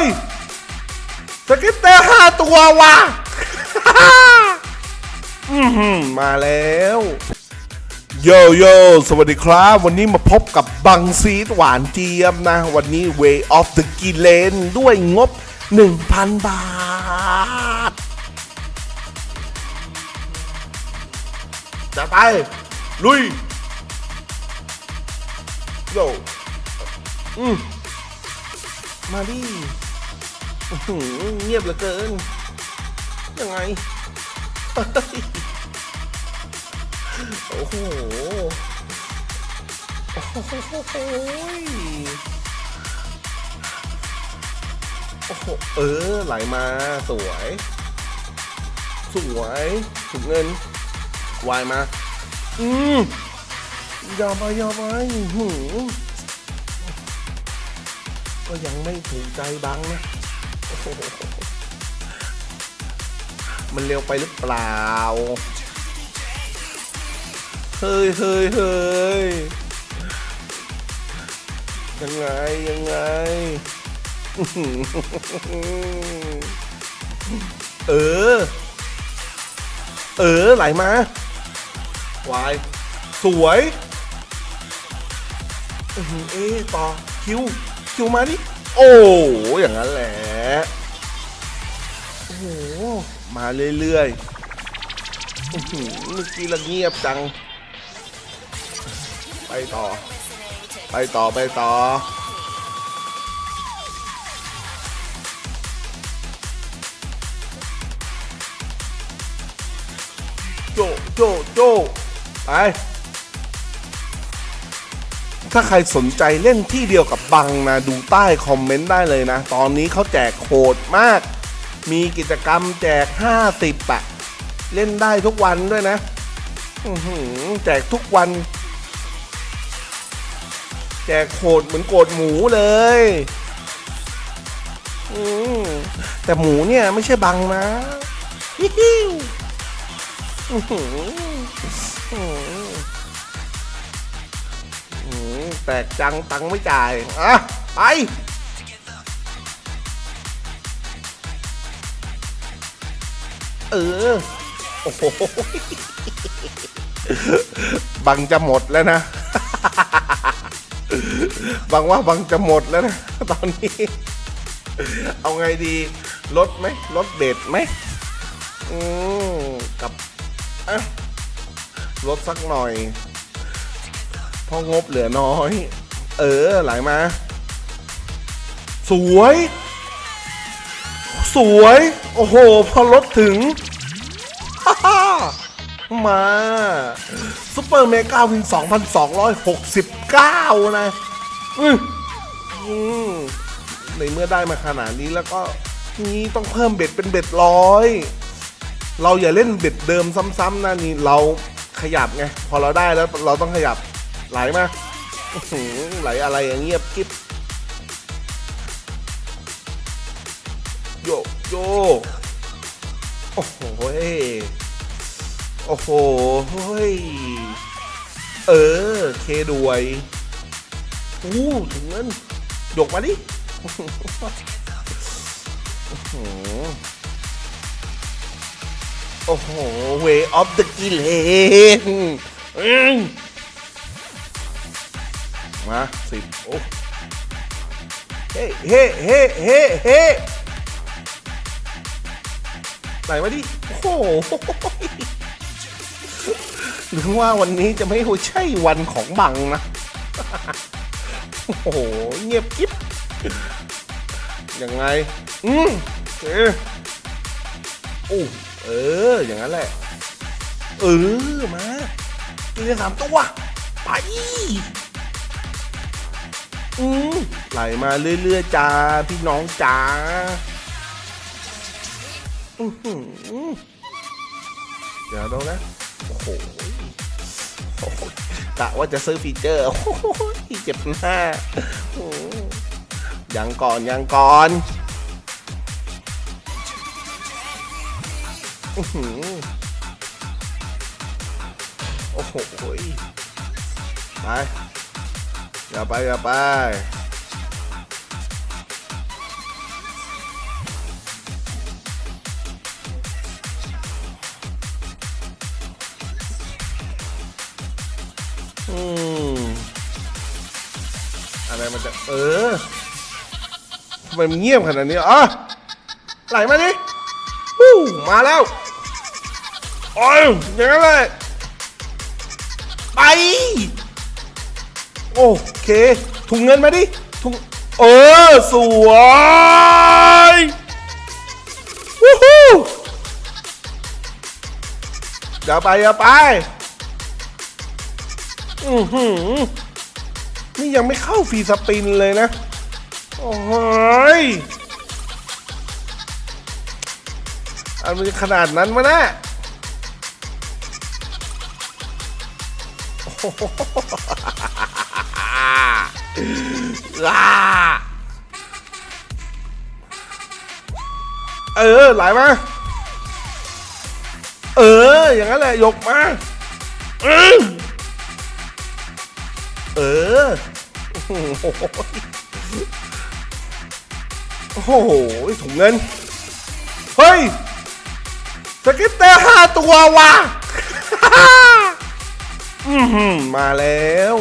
ย สก็ตเตอร์ห้าตัวว่ะมาแล้ว โยโย่สวัสดีครับ วันนี้มาพบกับบังซีดหวานเจี๊ยบนะ วันนี้ Way of the g i l e n ด้วยงบ 1,000 บาท จะไป ลุย โยอืมมาดิ เงียบเหลือเกิน ยังไง โอ้โห โอ้โห โอ้โห เออ ไหลมาสวย สวยถุงเงิน วายมา อืมยอมไปยอมไปหืมก็ยังไม่ถูกใจบังนะ มันเร็วไปหรือเปล่า เฮ้ยเฮ้ยเฮ้ยยังไง ยังไง เออ เออ ไหลมาวาย สวยอื้อหือเอะต่อ คิว คิวมาดิ โอ้อย่างนั้นแหละ โอ้โห มาเรื่อยๆอื้อหือเมื่อกี้ละเงียบจัง ไปต่อ ไปต่อไปต่อ โจ โจ โจ ไป ถ้าใครสนใจเล่นที่เดียวกับบังนะดูใต้คอมเมนต์ได้เลยนะ ตอนนี้เขาแจกโหดมาก มีกิจกรรมแจก 50อะเล่นได้ทุกวันด้วยนะแจกทุกวัน แจกโหดเหมือนโกดหมูเลยแต่หมูเนี่ยไม่ใช่บังนะฮิฮิว แตกจังตังไม่จ่าย อะ ไป เออ โอ้โห บังจะหมดแล้วนะ บังว่าบังจะหมดแล้วนะ ตอนนี้ เอาไงดีลดไหมลดเบ็ดไหมอืมกับอะลดสักหน่อย เพราะงบเหลือน้อย เออไหลมา สวย สวย โอ้โห พอลดถึง มาซุปเปอร์เมกาวิน 2,269 นะอืมอืมในเมื่อได้มาขนาดนี้แล้วก็นี่ต้องเพิ่มเบ็ดเป็นเบ็ดร้อย เราอย่าเล่นเบ็ดเดิมซ้ำๆนะนี่เราขยับไง พอเราได้แล้วเราต้องขยับ ไหลมาไหลอะไรอย่างเงียบกิ๊บโยโยโอ้โหโอ้โหเฮ้ยเออ เคด้วยอู้ถึงเงินยกมาดิโอ้โห way of the g i l e n อื มาสิบโอ้เฮ้เฮ้เฮ้เฮ้เฮ้ไหลมาดิ โอ้โหหรือว่าวันนี้จะไม่ใช่วันของบังนะ โอ้โห เงียบกิ๊บยังไง อืมเออโอ้เออ อย่างนั้นแหละ เออ มากินกันสามตัวไป อืมไหลมาเรื่อยๆจ้าพี่น้องจ้าเดี๋ยวดูนะโอ้โหกะว่าจะซื้อฟีเจอร์โอ้โหเจ็บหน้าอ้โหยังก่อนยังก่อนอื้อหือโอ้โหไป อย่าไปอย่าไปอืมอะไรมันจะเออทำไมมันเงียบขนาดนี้อะไหลมาดิวู้มาแล้วโอ้ยอย่างนั้นเลยไป โอเค ถุงเงินมาดิ ถุง เออ สวยวู้ฮู้อย่าไปอย่าไป อือหือ นี่ยังไม่เข้าฟรีสปินเลยนะ โอ้ยอันมันขนาดนั้นมานะโอ้ เออไหลมา เออ อย่างนั้นแหละยกมาอือเออโอ้โหโอ้โหถุงเงิน เฮ้ย สกิปเตอร์ห้าตัวว่ะอือหือมาแล้ว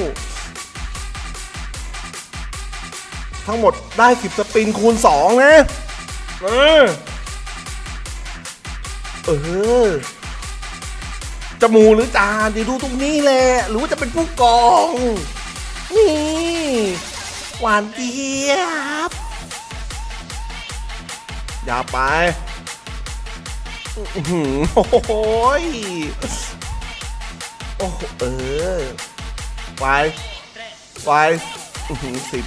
ทั้งหมดได้สิบสปินคูณสองนะ เออ เออ จมูกหรือจานเดี๋ยวดูตรงนี้แหละ หรือว่าจะเป็นผู้กอง นี่ หวานเจี๊ยบ อย่าไปอื้อหือโอ้โหยโอ้โหเออ ไป ไปอื้อหือสิบ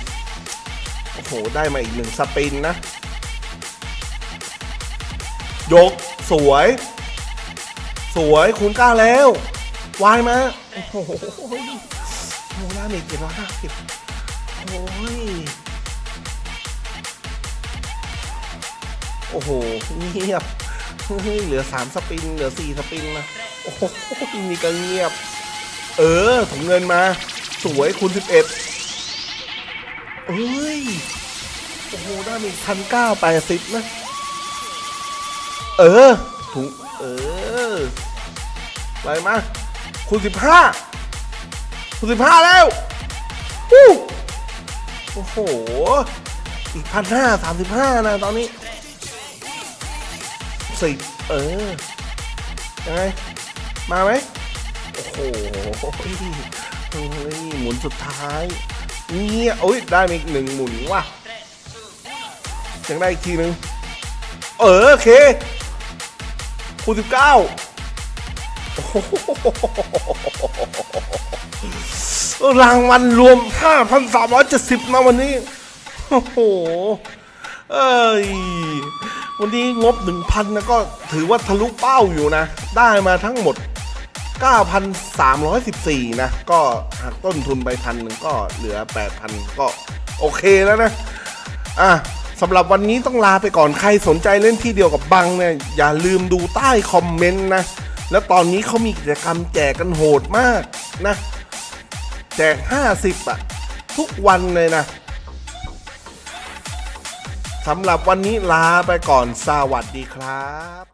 โอ้โห ได้มาอีกหนึ่งสปินนะ ยกสวย สวยคูณเก้าแล้ว วายมา โอ้โหโมล่าเมกเจ็ดร้อยห้าสิบโอ้ย โอ้โห เงียบเฮ้ยเหลือสามสปิน เหลือสี่สปินนะ โอ้โหนี่ก็เงียบ เออถุงเงินมา สวยคูณสิบเอ็ด เอ้ย โอ้โหได้มีพันเก้าแปดสิบนะ เออ ถุง เออ ไปมา คูณสิบห้าคูณสิบห้าแล้ววู้โอ้โห อีกพันห้าสามสิบห้านะตอนนี้สิบเออ ยังไง มาไหม โอ้โหเฮ้ยหมุนสุดท้าย เนี่ยโอ้ยได้มาอีกหนึ่งหมุนว่ะยังได้อีกทีหนึ่งเออโอเคคูณสิบเก้าโอ้รางวัลรวม 5,370นะวันนี้ โอ้โห เอ้ย วันนี้งบ 1,000นะก็ถือว่าทะลุเป้าอยู่นะ ได้มาทั้งหมด 9,314 นะ ก็หักต้นทุนไปพันหนึ่งก็เหลือ 8,000 ก็โอเคแล้วนะ อะสำหรับวันนี้ต้องลาไปก่อนใครสนใจเล่นที่เดียวกับบังเนี่ย อย่าลืมดูใต้คอมเมนต์นะ แล้วตอนนี้เขามีกิจกรรมแจกกันโหดมากนะ แจก 50 อะ ทุกวันเลยนะสำหรับวันนี้ลาไปก่อนสวัสดีครับ